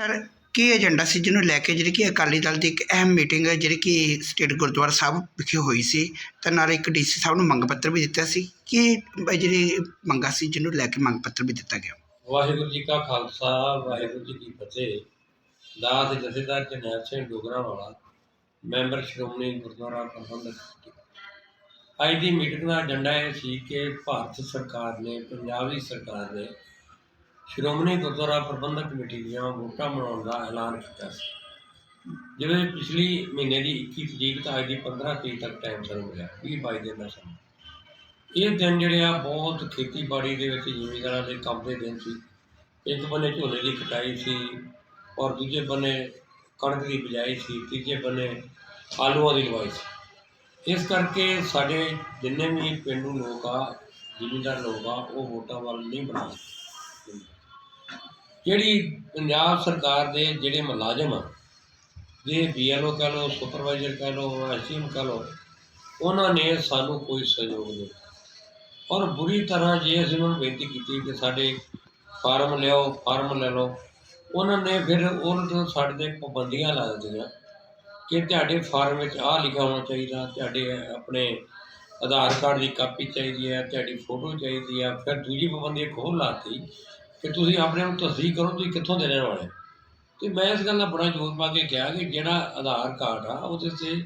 Sir, ਕੀ agenda ਸੀ ਜਿਹਨੂੰ ਲੈ ਕੇ ਜਿਹੜੀ ਕਿ ਅਕਾਲੀ ਦਲ ਦੀ ਇੱਕ ਅਹਿਮ ਮੀਟਿੰਗ ਹੈ, ਜਿਹੜੀ ਕਿ ਸਟੇਟ ਗੁਰਦੁਆਰਾ ਸਾਹਿਬ ਵਿਖੇ ਹੋਈ ਸੀ ਤੇ ਨਾਲ ਇੱਕ ਡੀਸੀ ਸਾਹਿਬ ਨੂੰ ਮੰਗ ਪੱਤਰ ਵੀ ਦਿੱਤਾ ਸੀ? ਕਿ ਜਿਹੜੀ ਮੰਗਾ ਸੀ ਜਿਹਨੂੰ ਲੈ ਕੇ ਮੰਗ ਪੱਤਰ ਵੀ ਦਿੱਤਾ ਗਿਆ? ਵਾਹਿਗੁਰੂ ਜੀ ਕਾ ਖਾਲਸਾ, ਵਾਹਿਗੁਰੂ ਜੀ ਕੀ ਫਤਿਹ। ਦਾਸ ਜਥੇਦਾਰ ਜਰਨੈਲ ਸਿੰਘ ਡੋਗਰਾ ਵਾਲਾ, ਮੈਂਬਰ ਸ਼੍ਰੋਮਣੀ ਗੁਰਦੁਆਰਾ ਪ੍ਰਬੰਧਕ ਅੱਜ ਦੀ ਮੀਟਿੰਗ ਦਾ ਏਜੰਡਾ ਇਹ ਸੀ ਕਿ ਭਾਰਤ ਸਰਕਾਰ ਨੇ, ਪੰਜਾਬ ਦੀ ਸਰਕਾਰ ਨੇ ਸ਼੍ਰੋਮਣੀ ਗੁਰਦੁਆਰਾ ਪ੍ਰਬੰਧਕ ਕਮੇਟੀ ਦੀਆਂ ਵੋਟਾਂ ਬਣਾਉਣ ਦਾ ਐਲਾਨ ਕੀਤਾ ਸੀ। ਜਿਵੇਂ ਪਿਛਲੀ ਮਹੀਨੇ ਦੀ 21 ਤਰੀਕ ਤੋਂ ਅੱਜ ਦੀ 15 ਤਰੀਕ ਤੱਕ ਟਾਈਮ ਸਾਨੂੰ ਮਿਲਿਆ 20 22 ਦਿਨ ਦਾ ਸਮਾਂ। ਇਹ ਦਿਨ ਜਿਹੜੇ ਆ ਬਹੁਤ ਖੇਤੀਬਾੜੀ ਦੇ ਵਿੱਚ ਜ਼ਿਮੀਂਦਾਰਾਂ ਦੇ ਕੰਮ ਦੇ ਦਿਨ ਸੀ। ਇੱਕ ਬੰਨੇ ਝੋਨੇ ਦੀ ਕਟਾਈ ਸੀ ਔਰ ਦੂਜੇ ਬੰਨੇ ਕਣਕ ਦੀ ਬਿਜਾਈ ਸੀ, ਤੀਜੇ ਬੰਨੇ ਆਲੂਆਂ ਦੀ ਲਵਾਈ ਸੀ। ਇਸ ਕਰਕੇ ਸਾਡੇ ਜਿੰਨੇ ਵੀ ਪਿੰਡੂ ਲੋਕ ਆ, ਜ਼ਿਮੀਂਦਾਰ ਲੋਕ ਆ, ਉਹ ਵੋਟਾਂ ਵੱਲ ਨਹੀਂ ਬਣਾ ਸਕਦੇ। ਜਿਹੜੀ ਪੰਜਾਬ ਸਰਕਾਰ ਦੇ ਜਿਹੜੇ ਮੁਲਾਜ਼ਮ ਆ, ਜੇ ਬੀਐਲਓ ਕਹ ਲਓ ਸੁਪਰਵਾਈਜ਼ਰ ਕਹ ਲਓ ਐਸਟੀਐਮ ਕਹ ਲਓ, ਉਹਨਾਂ ਨੇ ਸਾਨੂੰ ਕੋਈ ਸਹਿਯੋਗ ਨਹੀਂ ਔਰ ਬੁਰੀ ਤਰ੍ਹਾਂ ਜੇ ਅਸੀਂ ਉਹਨਾਂ ਨੂੰ ਬੇਨਤੀ ਕੀਤੀ ਕਿ ਸਾਡੇ ਫਾਰਮ ਲਿਆਓ, ਫਾਰਮ ਲੈ ਲਓ, ਉਹਨਾਂ ਨੇ ਫਿਰ ਉਲਟ ਸਾਡੇ ਤੇ ਪਾਬੰਦੀਆਂ ਲਾ ਦਿੱਤੀਆਂ ਕਿ ਤੁਹਾਡੇ ਫਾਰਮ ਵਿੱਚ ਆਹ ਲਿਖਿਆ ਹੋਣਾ ਚਾਹੀਦਾ, ਤੁਹਾਡੇ ਆਪਣੇ ਆਧਾਰ ਕਾਰਡ ਦੀ ਕਾਪੀ ਚਾਹੀਦੀ ਹੈ, ਤੁਹਾਡੀ ਫੋਟੋ ਚਾਹੀਦੀ ਹੈ, ਫਿਰ ਦੂਜੀ ਪਾਬੰਦੀ ਇੱਕ ਹੋਰ ਲਾਤੀ ਕਿ ਤੁਸੀਂ ਆਪਣੇ ਨੂੰ ਤਸਦੀਕ ਕਰੋ, ਤੁਸੀਂ ਕਿੱਥੋਂ ਦੇ ਰਹਿਣ ਵਾਲੇ ਹੋ। ਤੇ ਮੈਂ ਇਸ ਗੱਲ ਦਾ ਬੜਾ ਜ਼ੋਰ ਪਾ ਕੇ ਕਿਹਾ ਕਿ ਜਿਹੜਾ ਆਧਾਰ ਕਾਰਡ ਆ, ਉਹਦੇ ਤੇ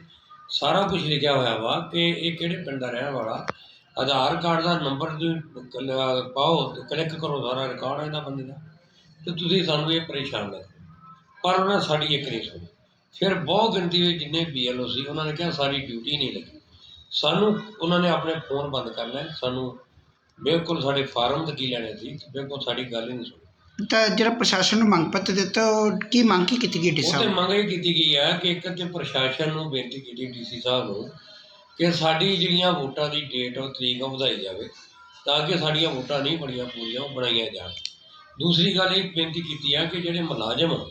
ਸਾਰਾ ਕੁਝ ਲਿਖਿਆ ਹੋਇਆ ਵਾ ਕਿ ਇਹ ਕਿਹੜੇ ਪਿੰਡ ਦਾ ਰਹਿਣ ਵਾਲਾ। ਆਧਾਰ ਕਾਰਡ ਦਾ ਨੰਬਰ ਤੁਸੀਂ ਪਾਓ ਤੇ ਕਲਿੱਕ ਕਰੋ ਸਾਰਾ ਰਿਕਾਰਡ ਹੈ ਇਹਦਾ ਬੰਦੇ ਦਾ, ਤੇ ਤੁਸੀਂ ਸਾਨੂੰ ਇਹ ਪਰੇਸ਼ਾਨ ਨਾ ਪਰ ਉਹਨਾਂ ਸਾਡੀ ਇੱਕ ਨਹੀਂ ਸੁਣੀ। ਫਿਰ ਬਹੁਤ ਗਿਣਤੀ ਵਿੱਚ ਜਿੰਨੇ ਬੀਐਲਓ ਸੀ, ਉਹਨਾਂ ਨੇ ਕਿਹਾ ਸਾਰੀ ਡਿਊਟੀ ਨਹੀਂ ਲੱਗੀ। ਸਾਨੂੰ, ਉਹਨਾਂ ਨੇ ਆਪਣੇ ਫੋਨ ਬੰਦ ਕਰ ਲਏ, ਸਾਨੂੰ ਬਿਲਕੁਲ ਸਾਡੇ ਫਾਰਮ ਤੇ ਕੀ ਲੈਣੇ ਸੀ ਬਿਲਕੁਲ ਸਾਡੀ ਗੱਲ ਹੀ ਨਹੀਂ ਸੁਣੀ। ਤਾਂ ਜਿਹੜਾ ਪ੍ਰਸ਼ਾਸਨ ਨੂੰ ਮੰਗ ਪੱਤਰ ਦਿੱਤਾ ਉਹ ਕੀ ਮੰਗ ਕੀ ਕੀਤੀ ਗਈ ਡੀ ਉਹ ਤੇ ਸਾਹਿਬ? ਮੰਗ ਇਹ ਕੀਤੀ ਗਈ ਹੈ ਕਿ ਇੱਕ ਤੇ ਪ੍ਰਸ਼ਾਸਨ ਨੂੰ ਬੇਨਤੀ ਕੀਤੀ ਡੀਸੀ ਸਾਹਿਬ ਨੂੰ ਕਿ ਸਾਡੀ ਜਿਹੜੀਆਂ ਵੋਟਾਂ ਦੀ ਡੇਟ ਉਹ ਤਰੀਕ ਉਹ ਵਧਾਈ ਜਾਵੇ ਤਾਂ ਕਿ ਸਾਡੀਆਂ ਵੋਟਾਂ ਨਹੀਂ ਬਣੀਆਂ ਪੂਰੀਆਂ ਉਹ ਬਣਾਈਆਂ ਜਾਣ। ਦੂਸਰੀ ਗੱਲ ਇਹ ਬੇਨਤੀ ਕੀਤੀ ਹੈ ਕਿ ਜਿਹੜੇ ਮੁਲਾਜ਼ਮ ਆ,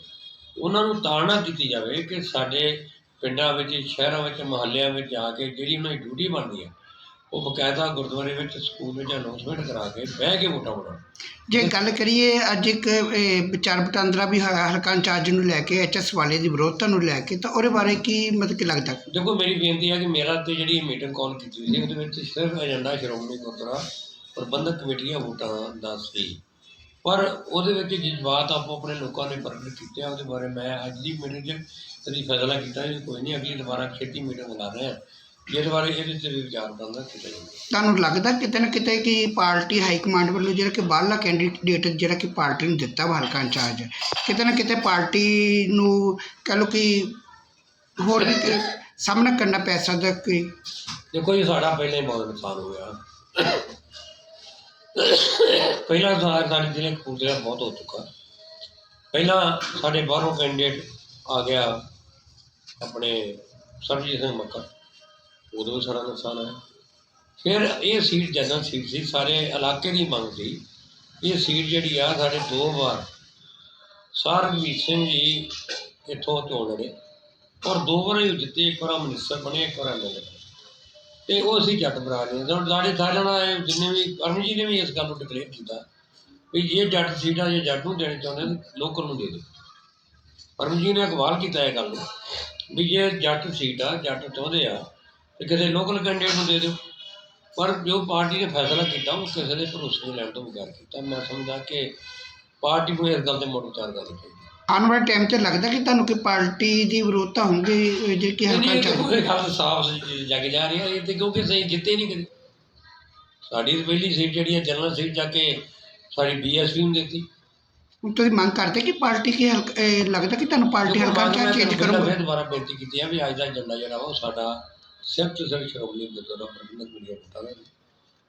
ਉਹਨਾਂ ਨੂੰ ਤਾੜਨਾ ਕੀਤੀ ਜਾਵੇ ਕਿ ਸਾਡੇ ਪਿੰਡਾਂ ਵਿੱਚ ਸ਼ਹਿਰਾਂ ਵਿੱਚ ਮੁਹੱਲਿਆਂ ਵਿੱਚ ਜਾ ਕੇ ਜਿਹੜੀ ਉਹਨਾਂ ਦੀ ਡਿਊਟੀ ਬਣਦੀ ਹੈ ਉਹ ਬਕਾਇਦਾ ਗੁਰਦੁਆਰੇ ਵਿੱਚ ਸਕੂਲ ਵਿੱਚ ਅਨਾਉਂਸਮੈਂਟ ਕਰਾ ਕੇ ਬਹਿ ਕੇ ਵੋਟਾਂ ਬਣਾਉਣ ਜੇ ਗੱਲ ਕਰੀਏ ਅੱਜ ਇੱਕ ਵਿਚਾਰ ਵਟਾਂਦਰਾ ਵੀ ਹੋਇਆ ਹਲਕਾ ਇੰਚਾਰਜ ਨੂੰ ਲੈ ਕੇ ਐਚਐਸ ਵਾਲੇ ਦੀ ਵਿਰੋਧਤਾ ਨੂੰ ਲੈ ਕੇ ਤਾਂ ਉਹਦੇ ਬਾਰੇ ਕੀ ਮਤਲਬ ਕੀ ਲੱਗਦਾ? ਦੇਖੋ ਮੇਰੀ ਬੇਨਤੀ ਹੈ ਕਿ ਮੇਰਾ ਤੇ ਜਿਹੜੀ ਮੀਟਿੰਗ ਕਾਲ ਕੀਤੀ ਸੀ ਉਹਦੇ ਵਿੱਚ ਸਿਰਫ ਏਜੰਡਾ ਸ਼੍ਰੋਮਣੀ ਗੁਰਦੁਆਰਾ ਪ੍ਰਬੰਧਕ ਕਮੇਟੀ ਦੀਆਂ ਵੋਟਾਂ ਦਾ ਸੀ। ਪਰ ਉਹਦੇ ਵਿੱਚ ਜਜ਼ਬਾਤ ਆਪੋ ਆਪਣੇ ਲੋਕਾਂ ਨੇ ਪ੍ਰਗਟ ਕੀਤੇ ਆ ਉਹਦੇ ਬਾਰੇ ਮੈਂ ਅੱਜ ਦੀ ਮੀਟਿੰਗ 'ਚ ਕਦੀ ਫੈਸਲਾ ਕੀਤਾ ਕੋਈ ਨਹੀਂ ਅਗਲੀ ਦੁਬਾਰਾ ਖੇਤੀ ਮੀਟਿੰਗ ਬੁਲਾ ਰਹੇ ਹਾਂ ਜਿਹਦੇ ਬਾਰੇ ਇਹਦੇ 'ਤੇ ਵੀ ਵਿਚਾਰ ਕਰਨਾ ਕੀਤਾ ਤੁਹਾਨੂੰ ਲੱਗਦਾ ਕਿਤੇ ਨਾ ਕਿਤੇ ਕਿ ਪਾਰਟੀ ਹਾਈ ਕਮਾਂਡ ਵੱਲੋਂ ਜਿਹੜਾ ਕਿ ਬਾਹਰਲਾ ਕੈਂਡੀਡੇਟ ਜਿਹੜਾ ਕਿ ਪਾਰਟੀ ਨੂੰ ਦਿੱਤਾ ਵਾ ਹਲਕਾ ਇੰਚਾਰਜ ਕਿਤੇ ਨਾ ਕਿਤੇ ਪਾਰਟੀ ਨੂੰ ਕਹ ਲਓ ਕਿ ਹੋਰ ਵੀ ਕਿ ਸਾਹਮਣਾ ਕਰਨਾ ਪੈ ਸਕਦਾ ਕਿ ਦੇਖੋ ਜੀ ਸਾਡਾ ਪਹਿਲਾਂ ਹੀ ਬਹੁਤ ਨੁਕਸਾਨ ਹੋਇਆ। ਪਹਿਲਾਂ ਸਾਡਾ ਸਾਡੇ ਜ਼ਿਲ੍ਹੇ ਕਪੂਰਥਲਾ ਬਹੁਤ ਹੋ ਚੁੱਕਾ। ਪਹਿਲਾਂ ਸਾਡੇ ਬਾਹਰੋਂ ਕੈਂਡੀਡੇਟ ਆ ਗਿਆ ਆਪਣੇ ਸਰਬਜੀਤ ਸਿੰਘ ਮੱਕਰ ਉਦੋਂ ਵੀ ਸਾਡਾ ਨੁਕਸਾਨ ਹੋਇਆ। ਫਿਰ ਇਹ ਸੀਟ, ਜਨਰਲ ਸੀਟ ਸੀ, ਸਾਰੇ ਇਲਾਕੇ ਦੀ ਮੰਗ ਸੀ। ਇਹ ਸੀਟ ਜਿਹੜੀ ਆ, ਸਾਡੇ ਦੋ ਵਾਰ ਸਰਬਜੀਤ ਸਿੰਘ ਜੀ ਇੱਥੋਂ ਚੋਣ ਲੜੇ ਔਰ ਦੋ ਵਾਰ ਹੀ ਜਿੱਤੇ, ਇੱਕ ਵਾਰ ਮਿਨਿਸਟਰ ਬਣੇ, ਇੱਕ ਵਾਰ ਐਮਐਲਏ ਤੇ ਉਹ ਅਸੀਂ ਜੱਟ ਬਰਾਦਰੀ ਦੇ ਸਾਡੇ ਸਾਰਿਆਂ ਦਾ ਜਿੰਨੇ ਵੀ ਅਰੁਣ ਜੀ ਨੇ ਵੀ ਇਸ ਗੱਲ ਨੂੰ ਡਿਕਲੇਅਰ ਕੀਤਾ ਵੀ ਇਹ ਜੱਟ ਸੀਟ ਆ ਜੇ ਜੱਟ ਨੂੰ ਦੇਣੀ ਚਾਹੁੰਦੇ ਲੋਕਲ ਨੂੰ ਦੇ ਦਿਓ। ਅਰੁਣ ਜੀ ਨੇ ਅਕਵਾਲ ਕੀਤਾ ਇਹ ਗੱਲ ਨੂੰ ਵੀ ਜੇ ਜੱਟ ਸੀਟ ਆ, ਜੱਟ ਚਾਹੁੰਦੇ ਆ ਤੇ ਕਿਸੇ ਲੋਕਲ ਕੈਂਡੀਡੇਟ ਨੂੰ ਦੇ ਦਿਓ। ਪਰ ਜੋ ਪਾਰਟੀ ਨੇ ਫੈਸਲਾ ਕੀਤਾ ਉਹ ਕਿਸੇ ਦੇ ਭਰੋਸੇ ਨੂੰ ਲੈਣ ਤੋਂ ਬਗੈਰ ਕੀਤਾ। ਮੈਂ ਸਮਝਦਾ ਕਿ ਪਾਰਟੀ ਨੂੰ ਇਸ ਗੱਲ ਤੇ ਮੁੜ ਵਿਚਾਰ ਕਰਨੀ ਚਾਹੀਦੀ ਆਉਣ ਵਾਲੇ ਟਾਈਮ ਤੇ ਲੱਗਦਾ ਕਿ ਤੁਹਾਨੂੰ ਕਿ ਪਾਰਟੀ ਦੀ ਵਿਰੋਧਤਾ ਹੋਊਗੀ ਜਿਹੜੀ ਕਿ ਹਲਕਾ ਦੇਖੋ ਇਹ ਗੱਲ ਸਾਫ਼ ਜਗ ਜਾ ਰਹੀ ਹੈ। ਇਹ ਤੇ ਕਿਉਂਕਿ ਸਹੀ ਜਿੱਤੇ ਨਹੀਂ ਕਦੇ। ਸਾਡੀ ਪਹਿਲੀ ਸੀਟ ਜਿਹੜੀ ਹੈ ਜਨਰਲ ਸੀਟ ਜਾ ਕੇ ਸਾਡੀ ਬੀਐਸਪੀ ਨੂੰ ਦਿੱਤੀ। ਹੁਣ ਤੁਸੀਂ ਮੰਗ ਕਰਦੇ ਕਿ ਪਾਰਟੀ ਕੀ ਲੱਗਦਾ ਕਿ ਤੁਹਾਨੂੰ ਪਾਰਟੀ ਹਲਕਾ ਚੇਂਜ ਕਰੂਗਾ ਫਿਰ ਦੁਬਾਰਾ ਬੇਨਤੀ ਕੀਤੀ ਹੈ ਵੀ ਅੱਜ ਦਾ ਏਜੰਡਾ ਜਿਹੜਾ ਉਹ ਸਾਡਾ ਸਿਰਫ ਤੇ ਸਿਰਫ ਸ਼੍ਰੋਮਣੀ ਗੁਰਦੁਆਰਾ ਪ੍ਰਬੰਧਕ ਕਮੇਟੀ ਪਤਾ ਹੈ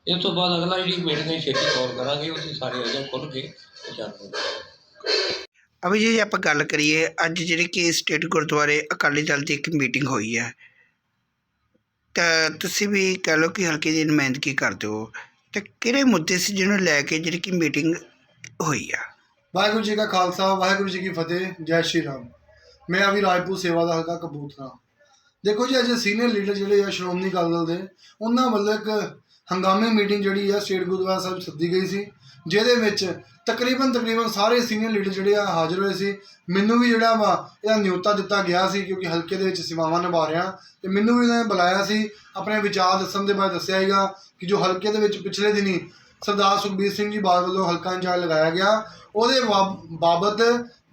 ਇਸ ਤੋਂ ਬਾਅਦ ਅਗਲਾ ਜਿਹੜੀ ਮੀਟਿੰਗ ਹੈ ਛੇਤੀ ਕਾਲ ਕਰਾਂਗੇ ਉੱਥੇ ਸਾਰੇ ਅਜਾ ਖੁੱਲ ਕੇ ਵਿਚਾਰ ਕਰਾਂਗੇ ਅਭੀ ਜੀ ਜੇ ਆਪਾਂ ਗੱਲ ਕਰੀਏ ਅੱਜ ਜਿਹੜੀ ਕਿ ਸਟੇਟ ਗੁਰਦੁਆਰੇ ਅਕਾਲੀ ਦਲ ਦੀ ਇੱਕ ਮੀਟਿੰਗ ਹੋਈ ਹੈ ਤਾਂ ਤੁਸੀਂ ਵੀ ਕਹਿ ਲਓ ਕਿ ਹਲਕੇ ਦੀ ਨੁਮਾਇੰਦਗੀ ਕਰਦੇ ਹੋ ਤੇ ਕਿਹੜੇ ਮੁੱਦੇ ਸੀ ਜਿਹਨੂੰ ਲੈ ਕੇ ਜਿਹੜੀ ਕਿ ਮੀਟਿੰਗ ਹੋਈ ਆ? ਵਾਹਿਗੁਰੂ ਜੀ ਕਾ ਖਾਲਸਾ ਵਾਹਿਗੁਰੂ ਜੀ ਕੀ ਫਤਿਹ ਜੈ ਸ਼੍ਰੀ ਰਾਮ। ਮੈਂ ਅਭੀ ਰਾਜਪੂਤ ਸੇਵਾ ਦਾ ਹਲਕਾ ਕਬੂਤਰਾ ਦੇਖੋ ਜੀ, ਅੱਜ ਸੀਨੀਅਰ ਲੀਡਰ ਜਿਹੜੇ ਆ, ਸ਼੍ਰੋਮਣੀ ਅਕਾਲੀ ਦਲ ਦੇ, ਉਹਨਾਂ ਵੱਲੋਂ ਇੱਕ ਹੰਗਾਮੀ ਮੀਟਿੰਗ ਜਿਹੜੀ ਆ, ਸਟੇਟ ਗੁਰਦੁਆਰਾ ਸਾਹਿਬ ਸੱਦੀ ਗਈ ਸੀ, ਜਿਹਦੇ ਵਿੱਚ ਤਕਰੀਬਨ ਤਕਰੀਬਨ ਸਾਰੇ ਸੀਨੀਅਰ ਲੀਡਰ ਜਿਹੜੇ ਆ, ਹਾਜ਼ਰ ਹੋਏ ਸੀ। ਮੈਨੂੰ ਵੀ ਜਿਹੜਾ ਵਾ, ਇਹਦਾ ਨਿਯੋਤਾ ਦਿੱਤਾ ਗਿਆ ਸੀ, ਕਿਉਂਕਿ ਹਲਕੇ ਦੇ ਵਿੱਚ ਸੇਵਾਵਾਂ ਨਿਭਾ ਰਿਹਾ। ਤੇ ਮੈਨੂੰ ਵੀ ਇਹਨਾਂ ਨੇ ਬੁਲਾਇਆ ਸੀ, ਆਪਣੇ ਵਿਚਾਰ ਦੱਸਣ ਦੇ ਬਾਅਦ ਦੱਸਿਆ ਹੈਗਾ ਕਿ ਜੋ ਹਲਕੇ ਦੇ ਵਿੱਚ ਪਿਛਲੇ ਦਿਨੀ ਸਰਦਾਰ ਸੁਖਬੀਰ ਸਿੰਘ ਜੀ ਬਾਦਲ ਵੱਲੋਂ ਹਲਕਾ ਇੰਚਾਰਜ ਲਗਾਇਆ ਗਿਆ, ਉਹਦੇ ਬਾਬ- ਬਾਬਤ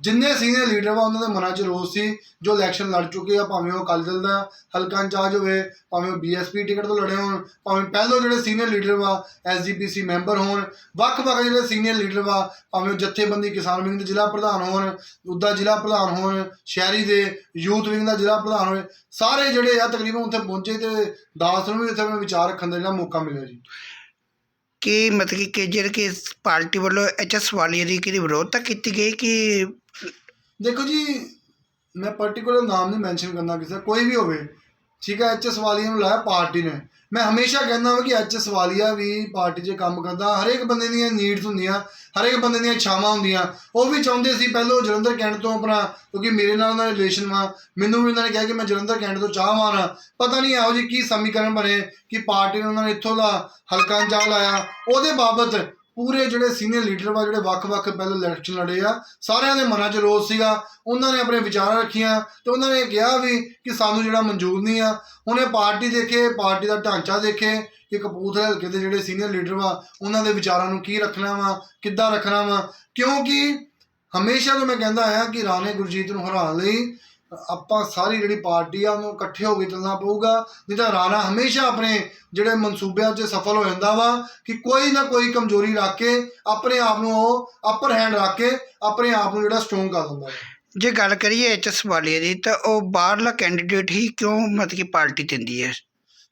ਜਿੰਨੇ ਸੀਨੀਅਰ ਲੀਡਰ ਵਾ ਉਹਨਾਂ ਦੇ ਮਨਾਂ 'ਚ ਰੋਸ ਸੀ, ਜੋ ਇਲੈਕਸ਼ਨ ਲੜ ਚੁੱਕੇ ਆ, ਭਾਵੇਂ ਉਹ ਅਕਾਲੀ ਦਲ ਦਾ ਹਲਕਾ ਇੰਚਾਰਜ ਹੋਵੇ, ਭਾਵੇਂ ਉਹ ਬੀਐਸਪੀ ਟਿਕਟ ਤੋਂ ਲੜੇ ਹੋਣ, ਭਾਵੇਂ ਪਹਿਲੋਂ ਜਿਹੜੇ ਸੀਨੀਅਰ ਲੀਡਰ ਵਾ ਐਸਜੀਪੀਸੀ ਮੈਂਬਰ ਹੋਣ, ਵੱਖ-ਵੱਖ ਜਿਹੜੇ ਸੀਨੀਅਰ ਲੀਡਰ ਵਾ, ਭਾਵੇਂ ਉਹ ਜਥੇਬੰਦੀ ਕਿਸਾਨ ਵਿੰਗ ਦੇ ਜ਼ਿਲ੍ਹਾ ਪ੍ਰਧਾਨ ਹੋਣ, ਉੱਦਾ ਜ਼ਿਲ੍ਹਾ ਪ੍ਰਧਾਨ ਹੋਣ, ਸ਼ਹਿਰੀ ਦੇ ਯੂਥ ਵਿੰਗ ਦਾ ਜ਼ਿਲ੍ਹਾ ਪ੍ਰਧਾਨ ਹੋਵੇ ਸਾਰੇ ਜਿਹੜੇ ਆ ਤਕਰੀਬਨ ਉੱਥੇ ਪਹੁੰਚੇ ਤੇ ਦਾਸ ਨੂੰ ਵੀ ਉੱਥੇ ਆਪਣੇ ਵਿਚਾਰ ਰੱਖਣ ਦਾ ਜਿਹੜਾ ਮੌਕਾ ਮਿਲਿਆ ਜੀ। ਕਿ ਮਤਲਬ ਕਿ ਕਿ ਜਿਹੜੇ ਕਿ ਪਾਰਟੀ ਵੱਲੋਂ ਐਚਐਸ ਵਾਲੀਆ ਦੀ ਕਿਹਦੀ ਵਿਰੋਧਤਾ ਕੀਤੀ ਗਈ ਕਿ ਦੇਖੋ ਜੀ ਮੈਂ ਪਾਰਟਿਕੂਲਰ ਨਾਮ ਨਹੀਂ ਮੈਂਸ਼ਨ ਕਰਨਾ ਕਿਸੇ ਦਾ, ਕੋਈ ਵੀ ਹੋਵੇ। ਠੀਕ ਹੈ ਐਚਐਸ ਵਾਲੀਆ ਨੂੰ ਲਾਇਆ ਪਾਰਟੀ ਨੇ। ਮੈਂ ਹਮੇਸ਼ਾ ਕਹਿੰਦਾ ਹਾਂ ਕਿ ਐਚਐਸ ਵਾਲੀਆ ਵੀ ਪਾਰਟੀ 'ਚ ਕੰਮ ਕਰਦਾ। ਹਰੇਕ ਬੰਦੇ ਦੀਆਂ ਨੀਡਸ ਹੁੰਦੀਆਂ ਹਰੇਕ ਬੰਦੇ ਦੀਆਂ ਇੱਛਾਵਾਂ ਹੁੰਦੀਆਂ। ਉਹ ਵੀ ਚਾਹੁੰਦੇ ਸੀ ਪਹਿਲਾਂ ਉਹ ਜਲੰਧਰ ਕੈਂਟ ਤੋਂ ਆਪਣਾ ਕਿਉਂਕਿ ਮੇਰੇ ਨਾਲ ਉਹਨਾਂ ਦਾ ਰਿਲੇਸ਼ਨ ਵਾ। ਮੈਨੂੰ ਵੀ ਉਹਨਾਂ ਨੇ ਕਿਹਾ ਕਿ ਮੈਂ ਜਲੰਧਰ ਕੈਂਟ ਤੋਂ ਚਾਹ ਮਾਰਾਂ। ਪਤਾ ਨਹੀਂ ਇਹੋ ਜਿਹੀ ਕੀ ਸਮੀਕਰਨ ਬਣੇ ਕਿ ਪਾਰਟੀ ਨੇ ਉਹਨਾਂ ਨੇ ਇੱਥੋਂ ਦਾ ਹਲਕਾ ਚਾਹ ਲਾਇਆ। ਉਹਦੇ ਬਾਬਤ ਪੂਰੇ ਜਿਹੜੇ ਸੀਨੀਅਰ ਲੀਡਰ ਵਾ, ਜਿਹੜੇ ਵੱਖ-ਵੱਖ ਪਹਿਲਾਂ ਇਲੈਕਸ਼ਨ ਲੜੇ ਆ, ਸਾਰਿਆਂ ਦੇ ਮਨਾਂ 'ਚ ਰੋਸ ਸੀਗਾ। ਉਹਨਾਂ ਨੇ ਆਪਣੇ ਵਿਚਾਰਾਂ ਰੱਖੀਆਂ ਤੇ ਉਹਨਾਂ ਨੇ ਕਿਹਾ ਵੀ ਕਿ ਸਾਨੂੰ ਜਿਹੜਾ ਮਨਜ਼ੂਰ ਨਹੀਂ ਆ ਉਹਨੇ ਪਾਰਟੀ ਦੇਖੇ, ਪਾਰਟੀ ਦਾ ਢਾਂਚਾ ਦੇਖੇ ਕਿ ਕਪੂਰਥਲੇ ਹਲਕੇ ਦੇ ਜਿਹੜੇ ਸੀਨੀਅਰ ਲੀਡਰ ਵਾ, ਉਹਨਾਂ ਦੇ ਵਿਚਾਰਾਂ ਨੂੰ ਕੀ ਰੱਖਣਾ ਵਾ, ਕਿੱਦਾਂ ਰੱਖਣਾ ਵਾ। ਕਿਉਂਕਿ ਹਮੇਸ਼ਾ ਤੋਂ ਮੈਂ ਕਹਿੰਦਾ ਆਇਆ ਕਿ ਰਾਣੇ ਗੁਰਜੀਤ ਨੂੰ ਹਰਾਉਣ ਲਈ ਆਪਾਂ ਸਾਰੀ ਜਿਹੜੀ ਪਾਰਟੀ ਆ ਉਹਨੂੰ ਇਕੱਠੇ ਹੋ ਕੇ ਚੱਲਣਾ ਪਊਗਾ, ਨਹੀਂ ਤਾਂ ਰਾਣਾ ਹਮੇਸ਼ਾ ਆਪਣੇ ਜਿਹੜੇ ਮਨਸੂਬਿਆਂ 'ਚ ਸਫਲ ਹੋ ਜਾਂਦਾ ਵਾ ਕਿ ਕੋਈ ਨਾ ਕੋਈ ਕਮਜ਼ੋਰੀ ਰੱਖ ਕੇ ਆਪਣੇ ਆਪ ਨੂੰ ਉਹ ਅਪਰ ਹੈਂਡ ਰੱਖ ਕੇ ਆਪਣੇ ਆਪ ਨੂੰ ਜਿਹੜਾ ਸਟਰੋਂਗ ਕਰ ਦਿੰਦਾ ਹੈ ਜੇ ਗੱਲ ਕਰੀਏ ਐਚਐਸ ਵਾਲੀਆ ਦੀ ਤਾਂ ਉਹ ਬਾਹਰਲਾ ਕੈਂਡੀਡੇਟ ਹੀ ਕਿਉਂ ਮਤਲਬ ਕਿ ਪਾਰਟੀ ਦਿੰਦੀ ਹੈ?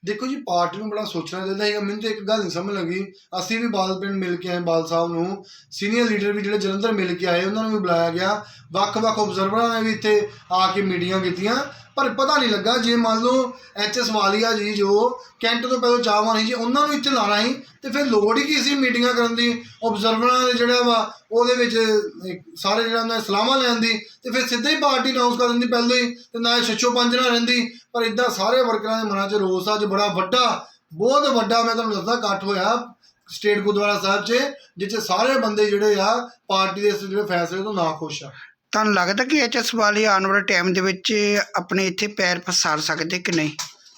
ਦੇਖੋ ਜੀ, ਪਾਰਟੀ ਨੂੰ ਬੜਾ ਸੋਚਣਾ ਚਾਹੀਦਾ ਹੈਗਾ ਮੈਨੂੰ ਤਾਂ ਇੱਕ ਗੱਲ ਨਹੀਂ ਸਮਝ ਲੱਗੀ। ਅਸੀਂ ਵੀ ਬਾਦਲ ਪਿੰਡ ਮਿਲ ਕੇ ਆਏ ਬਾਲ ਸਾਹਿਬ ਨੂੰ। ਸੀਨੀਅਰ ਲੀਡਰ ਵੀ ਜਿਹੜੇ ਜਲੰਧਰ ਮਿਲ ਕੇ ਆਏ, ਉਹਨਾਂ ਨੂੰ ਵੀ ਬੁਲਾਇਆ ਗਿਆ। ਵੱਖ-ਵੱਖ ਆਬਜ਼ਰਵਰਾਂ ਨੇ ਵੀ ਇੱਥੇ ਆ ਕੇ ਮੀਟਿੰਗਾਂ ਕੀਤੀਆਂ। ਪਰ ਪਤਾ ਨਹੀਂ ਲੱਗਾ, ਜੇ ਮੰਨ ਲਓ ਐਚਐਸ ਵਾਲੀਆ ਜੀ, ਜੋ ਕੈਂਟ ਤੋਂ ਪਹਿਲਾਂ ਚਾਹਵਾਂ ਸੀ, ਜੀ ਉਹਨਾਂ ਨੂੰ ਇੱਥੇ ਲਾਣਾ ਸੀ, ਤੇ ਫਿਰ ਲੋੜ ਹੀ ਕੀ ਸੀ ਮੀਟਿੰਗਾਂ ਕਰਨ ਦੀ? ਆਬਜ਼ਰਵਰਾਂ ਦੇ ਜਿਹੜਾ ਵਾ, ਉਹਦੇ ਵਿੱਚ ਸਾਰੇ ਜਿਹੜਾ ਉਹਨਾਂ ਦੇ ਸਲਾਹਾਂ ਲੈਣ ਦੀ, ਤੇ ਫਿਰ ਸਿੱਧਾ ਹੀ ਪਾਰਟੀ ਅਨਾਉਂਸ ਕਰ ਦਿੰਦੀ ਪਹਿਲਾਂ ਹੀ, ਤੇ ਨਾ ਛੱਛੋ ਪੰਜ ਨਾ ਰਹਿੰਦੀ। ਪਰ ਇਦਾਂ ਸਾਰੇ ਵਰਕਰਾਂ ਦੇ ਮਨਾਂ 'ਚ ਰੋਸ ਆ, ਅੱਜ ਬੜਾ ਵੱਡਾ, ਬਹੁਤ ਵੱਡਾ, ਮੈਂ ਤੁਹਾਨੂੰ ਦੱਸਦਾ, ਇਕੱਠ ਹੋਇਆ ਸਟੇਟ ਗੁਰਦੁਆਰਾ ਸਾਹਿਬ 'ਚ, ਜਿੱਥੇ ਸਾਰੇ ਬੰਦੇ ਜਿਹੜੇ ਆ, ਪਾਰਟੀ ਦੇ ਜਿਹੜੇ ਫੈਸਲੇ ਤੋਂ ਨਾ ਖੁਸ਼ ਆ। ਤੁਹਾਨੂੰ ਲੱਗਦਾ ਕਿ ਐਚਐਸ ਵਾਲੀਆ ਆਉਣ ਵਾਲੇ ਟਾਈਮ ਦੇ ਵਿੱਚ ਆਪਣੇ ਇੱਥੇ ਪੈਰ ਪਸਾਰ ਸਕਦੇ ਕਿ ਨਹੀਂ?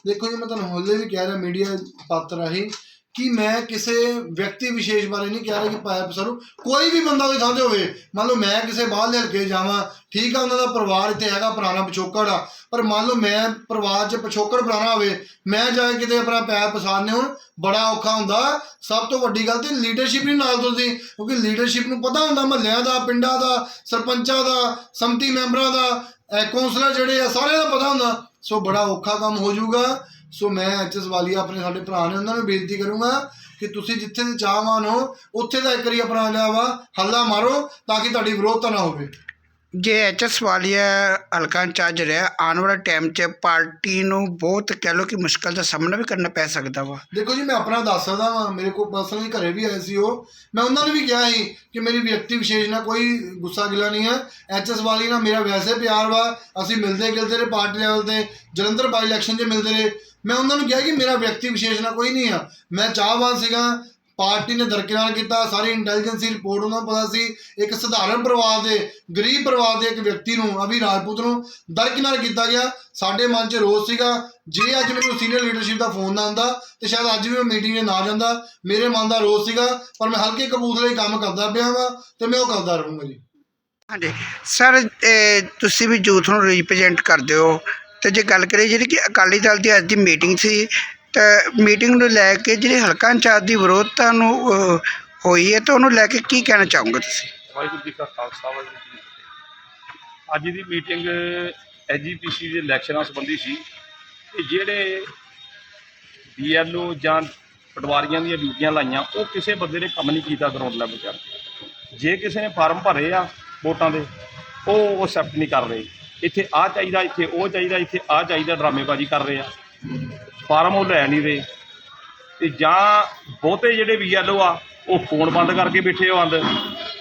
ਦੇਖੋ ਜੀ, ਮੈਂ ਤੁਹਾਨੂੰ ਹੋਲੇ ਵੀ ਕਹਿ ਰਿਹਾ ਮੀਡੀਆ ਪਾਤਰ ਰਾਹੀਂ ਕਿ ਮੈਂ ਕਿਸੇ ਵਿਅਕਤੀ ਵਿਸ਼ੇਸ਼ ਬਾਰੇ ਨਹੀਂ ਕਹਿ ਰਿਹਾ ਕਿ ਪਾਇਆ ਪਸਰੂ ਕੋਈ ਵੀ ਬੰਦਾ ਉਹਦੀ ਥਾਂ ਹੋਵੇ, ਮੰਨ ਲਓ ਮੈਂ ਕਿਸੇ ਬਾਹਰਲੇ ਲੈ ਜਾਵਾਂ, ਠੀਕ ਆ, ਉਹਨਾਂ ਦਾ ਪਰਿਵਾਰ ਇੱਥੇ ਹੈਗਾ, ਪੁਰਾਣਾ ਪਿਛੋਕੜ ਆ, ਪਰ ਮੰਨ ਲਓ ਮੈਂ ਪਰਿਵਾਰ 'ਚ ਪਿਛੋਕੜ ਪੁਰਾਣਾ ਹੋਵੇ, ਮੈਂ ਜਾ ਕੇ ਕਿਤੇ ਆਪਣਾ ਪੈਰ ਪਸਾਰਨੇ ਹੋਣ, ਬੜਾ ਔਖਾ ਹੁੰਦਾ, ਸਭ ਤੋਂ ਵੱਡੀ ਗੱਲ ਤੇ ਲੀਡਰਸ਼ਿਪ ਨਹੀਂ ਨਾਲ ਤੁਲਦੀ ਕਿਉਂਕਿ ਲੀਡਰਸ਼ਿਪ ਨੂੰ ਪਤਾ ਹੁੰਦਾ ਮਹੱਲਿਆਂ ਦਾ, ਪਿੰਡਾਂ ਦਾ, ਸਰਪੰਚਾਂ ਦਾ, ਸੰਮਤੀ ਮੈਂਬਰਾਂ ਦਾ ਕੌਂਸਲਰ ਜਿਹੜੇ ਆ, ਸਾਰਿਆਂ ਦਾ ਪਤਾ ਹੁੰਦਾ, ਸੋ ਬੜਾ ਔਖਾ ਕੰਮ ਹੋ ਜਾਊਗਾ। ਸੋ ਮੈਂ ਐਚਐਸ ਵਾਲੀਆ ਆਪਣੇ ਸਾਡੇ ਭਰਾ ਨੇ ਉਹਨਾਂ ਨੂੰ ਬੇਨਤੀ ਕਰੂੰਗਾ ਕਿ ਤੁਸੀਂ ਜਿੱਥੇ ਦੇ ਚਾਹਵਾਨ ਹੋ, ਉੱਥੇ ਦਾ ਇੱਕ ਵਾਰੀ ਆਪਣਾ ਲਿਆ ਵਾ ਹੱਲਾ ਮਾਰੋ ਤਾਂ ਕਿ ਤੁਹਾਡੀ ਵਿਰੋਧਤਾ ਨਾ ਹੋਵੇ। ਜੇ ਐਚਐਸ ਵਾਲੀਆ ਹਲਕਾ ਇੰਚਾਰਜ ਰਿਹਾ, ਆਉਣ ਵਾਲੇ ਟਾਈਮ 'ਚ ਪਾਰਟੀ ਨੂੰ ਬਹੁਤ ਕਹਿ ਲਓ ਕਿ ਮੁਸ਼ਕਲ ਦਾ ਸਾਹਮਣਾ ਵੀ ਕਰਨਾ ਪੈ ਸਕਦਾ ਵਾ। ਦੇਖੋ ਜੀ, ਮੈਂ ਆਪਣਾ ਦੱਸ ਸਕਦਾ ਵਾਂ, ਮੇਰੇ ਕੋਲ ਪਰਸਨਲੀ ਘਰੇ ਵੀ ਆਏ ਸੀ ਉਹ। ਮੈਂ ਉਹਨਾਂ ਨੂੰ ਵੀ ਕਿਹਾ ਸੀ ਕਿ ਮੇਰੀ ਵਿਅਕਤੀ ਵਿਸ਼ੇਸ਼ ਨਾਲ ਕੋਈ ਗੁੱਸਾ ਗਿਲਾ ਨਹੀਂ ਹੈ ਐਚਐਸ ਵਾਲੀ ਨਾਲ ਮੇਰਾ ਵੈਸੇ ਪਿਆਰ ਵਾ, ਅਸੀਂ ਮਿਲਦੇ ਗਿਲਦੇ ਰਹੇ ਪਾਰਟੀ ਲੈਵਲ ਤੇ, ਜਲੰਧਰ ਬਾਈ ਇਲੈਕਸ਼ਨ 'ਚ ਮਿਲਦੇ ਰਹੇ। ਮੈਂ ਉਹਨਾਂ ਨੂੰ ਕਿਹਾ ਕਿ ਮੇਰਾ ਵਿਅਕਤੀ ਵਿਸ਼ੇਸ਼ ਨਾਲ ਕੋਈ ਨਹੀਂ ਆ। ਮੈਂ ਚਾਹਵਾਨ ਸੀਗਾ ਪਾਰਟੀ ਨੇ ਦਰਕਿਨਾਰ ਕੀਤਾ, ਸਾਰੀ ਇੰਟੈਲੀਜੈਂਸੀ ਰਿਪੋਰਟ ਉਹਨਾਂ ਨੂੰ ਪਤਾ ਸੀ। ਇੱਕ ਸਧਾਰਨ ਪਰਿਵਾਰ ਦੇ, ਗਰੀਬ ਪਰਿਵਾਰ ਦੇ ਇੱਕ ਵਿਅਕਤੀ ਨੂੰ, ਅਭੀ ਰਾਜਪੂਤ ਨੂੰ ਦਰਕਿਨਾਰ ਕੀਤਾ ਗਿਆ। ਸਾਡੇ ਮਨ 'ਚ ਰੋਸ ਸੀਗਾ, ਜੇ ਅੱਜ ਮੈਨੂੰ ਸੀਨੀਅਰ ਲੀਡਰਸ਼ਿਪ ਦਾ ਫੋਨ ਨਾ ਆਉਂਦਾ, ਤੇ ਸ਼ਾਇਦ ਅੱਜ ਵੀ ਮੈਂ ਮੀਟਿੰਗ 'ਤੇ ਨਾ ਜਾਂਦਾ। ਮੇਰੇ ਮਨ ਦਾ ਰੋਸ ਸੀਗਾ, ਪਰ ਮੈਂ ਹਲਕੇ ਕਬੂਤਰੇ ਕੰਮ ਕਰਦਾ ਪਿਆ ਵਾਂ, ਤੇ ਮੈਂ ਉਹ ਕਰਦਾ ਰਹੂੰਗਾ ਜੀ। ਹਾਂਜੀ। ਸਰ ਤੁਸੀਂ ਵੀ ਯੂਥ ਨੂੰ ਰਿਪਰੈਜ਼ੈਂਟ ਕਰਦੇ ਹੋ। ਤੇ ਜੇ ਗੱਲ ਕਰੀਏ ਜਿਹੜੀ ਕਿ ਅਕਾਲੀ ਦਲ ਦੀ ਅੱਜ ਦੀ ਮੀਟਿੰਗ ਸੀ ਮੀਟਿੰਗ ਨੂੰ ਲੈ ਕੇ ਜਿਹੜੇ ਹਲਕਾ ਇੰਚਾਰਜ ਦੀ ਵਿਰੋਧਤਾ ਨੂੰ ਹੋਈ ਹੈ ਤਾਂ ਉਹਨੂੰ ਲੈ ਕੇ ਕੀ ਕਹਿਣਾ ਚਾਹੋਗੇ ਤੁਸੀਂ? ਵਾਹਿਗੁਰੂ ਜੀ ਕਾ ਖਾਲਸਾ, ਵਾਹਿਗੁਰੂ ਜੀ ਕੀ ਫਤਿਹ। ਅੱਜ ਦੀ ਮੀਟਿੰਗ ਐਜੀਪੀਸੀ ਦੇ ਇਲੈਕਸ਼ਨਾਂ ਸੰਬੰਧੀ ਸੀ ਕਿ ਜਿਹੜੇ ਬੀਐਲਓ ਜਾਂ ਪਟਵਾਰੀਆਂ ਦੀਆਂ ਡਿਊਟੀਆਂ ਲਾਈਆਂ, ਉਹ ਕਿਸੇ ਬੰਦੇ ਨੇ ਕੰਮ ਨਹੀਂ ਕੀਤਾ ਗਰਾਊਂਡ ਲੈਵਲ ਤੇ ਜੇ ਕਿਸੇ ਨੇ ਫਾਰਮ ਭਰੇ ਆ ਵੋਟਾਂ ਦੇ, ਉਹ ਅਕਸੈਪਟ ਨਹੀਂ ਕਰ ਰਹੇ। ਇੱਥੇ ਆ ਚਾਹੀਦਾ, ਇੱਥੇ ਉਹ ਚਾਹੀਦਾ, ਇੱਥੇ ਆ ਚਾਹੀਦਾ, ਡਰਾਮੇਬਾਜ਼ੀ ਕਰ ਰਹੇ ਆ। ਫਾਰਮ ਉਹ ਲੈ ਨਹੀਂ ਰਹੇ। ਤੇ ਜਾਂ ਬਹੁਤੇ ਜਿਹੜੇ ਬੀਐਲਓ ਆ ਉਹ ਫੋਨ ਬੰਦ ਕਰਕੇ ਬੈਠੇ ਹੋ ਅੰਦ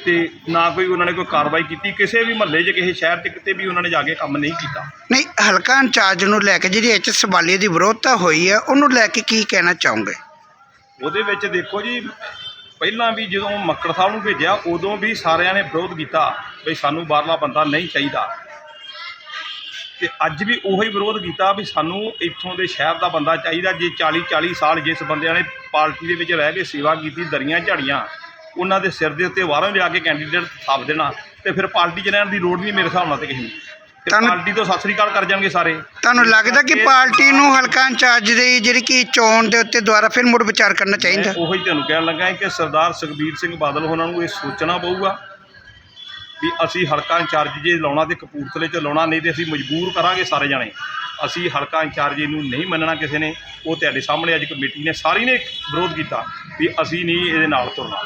ਤੇ ਨਾ ਕੋਈ ਉਹਨਾਂ ਨੇ ਕੋਈ ਕਾਰਵਾਈ ਕੀਤੀ ਕਿਸੇ ਵੀ ਮਹੱਲੇ 'ਚ ਕਿਸੇ ਸ਼ਹਿਰ 'ਚ ਕਿਤੇ ਵੀ ਉਹਨਾਂ ਨੇ ਜਾ ਕੇ ਕੰਮ ਨਹੀਂ ਕੀਤਾ। ਨਹੀਂ ਹਲਕਾ ਇੰਚਾਰਜ ਨੂੰ ਲੈ ਕੇ ਜਿਹੜੀ ਐਚਐਸ ਵਾਲੀਆ ਦੀ ਵਿਰੋਧਤਾ ਹੋਈ ਹੈ ਉਹਨੂੰ ਲੈ ਕੇ ਕੀ ਕਹਿਣਾ ਚਾਹੋਗੇ? ਉਹਦੇ ਵਿੱਚ ਦੇਖੋ ਜੀ ਪਹਿਲਾਂ ਵੀ ਜਦੋਂ ਮੱਕੜ ਸਾਹਿਬ ਨੂੰ ਭੇਜਿਆ ਉਦੋਂ ਵੀ ਸਾਰਿਆਂ ਨੇ ਵਿਰੋਧ ਕੀਤਾ ਵੀ ਸਾਨੂੰ ਬਾਹਰਲਾ ਬੰਦਾ ਨਹੀਂ ਚਾਹੀਦਾ। ਤੇ ਅੱਜ ਵੀ ਉਹੀ ਵਿਰੋਧ ਕੀਤਾ ਵੀ ਸਾਨੂੰ ਇੱਥੋਂ ਦੇ ਸ਼ਹਿਰ ਦਾ ਬੰਦਾ ਚਾਹੀਦਾ ਜੇ 40 40 ਸਾਲ ਜਿਸ ਬੰਦਿਆਂ ਨੇ ਪਾਰਟੀ ਦੇ ਵਿੱਚ ਰਹਿ ਕੇ ਸੇਵਾ ਕੀਤੀ ਦਰੀਆਂ ਝਾੜੀਆਂ ਉਹਨਾਂ ਦੇ ਸਿਰ ਦੇ ਉੱਤੇ ਵਾਰਾਂ ਲਿਆ ਕੇ ਕੈਂਡੀਡੇਟ ਥਾਪ ਦੇਣਾ ਤੇ ਫਿਰ ਪਾਰਟੀ 'ਚ ਰਹਿਣ ਦੀ ਲੋੜ ਨਹੀਂ ਮੇਰੇ ਹਿਸਾਬ ਨਾਲ ਤੇ ਕਿਸੇ ਨੂੰ। ਤੁਹਾਨੂੰ- ਪਾਰਟੀ ਤੋਂ ਸਤਿ ਸ੍ਰੀ ਅਕਾਲ ਕਰ ਜਾਣਗੇ ਸਾਰੇ। ਤੁਹਾਨੂੰ ਲੱਗਦਾ ਕਿ ਪਾਰਟੀ ਨੂੰ ਹਲਕਾ ਇੰਚਾਰਜ ਦੀ ਜਿਹੜੀ ਕਿ ਚੋਣ ਦੇ ਉੱਤੇ ਦੁਬਾਰਾ ਫਿਰ ਮੁੜ ਵਿਚਾਰ ਕਰਨਾ ਚਾਹੀਦਾ? ਉਹੀ ਤੁਹਾਨੂੰ ਕਹਿਣ ਲੱਗਾ ਕਿ ਸਰਦਾਰ ਸੁਖਬੀਰ ਸਿੰਘ ਬਾਦਲ ਉਹਨਾਂ ਨੂੰ ਇਹ ਸੋਚਣਾ ਪਊਗਾ। ਵੀ ਅਸੀਂ ਹਲਕਾ ਇੰਚਾਰਜ ਜੇ ਲਾਉਣਾ ਤੇ ਕਪੂਰਥਲੇ 'ਚ ਲਾਉਣਾ, ਨਹੀਂ ਤੇ ਅਸੀਂ ਮਜਬੂਰ ਕਰਾਂਗੇ ਸਾਰੇ ਜਾਣੇ। ਅਸੀਂ ਹਲਕਾ ਇੰਚਾਰਜ ਨੂੰ ਨਹੀਂ ਮੰਨਣਾ ਕਿਸੇ ਨੇ। ਉਹ ਤੁਹਾਡੇ ਸਾਹਮਣੇ ਅੱਜ ਕਮੇਟੀ ਨੇ, ਸਾਰੀ ਨੇ ਵਿਰੋਧ ਕੀਤਾ ਵੀ ਅਸੀਂ ਨਹੀਂ ਇਹਦੇ ਨਾਲ ਤੁਰਨਾ।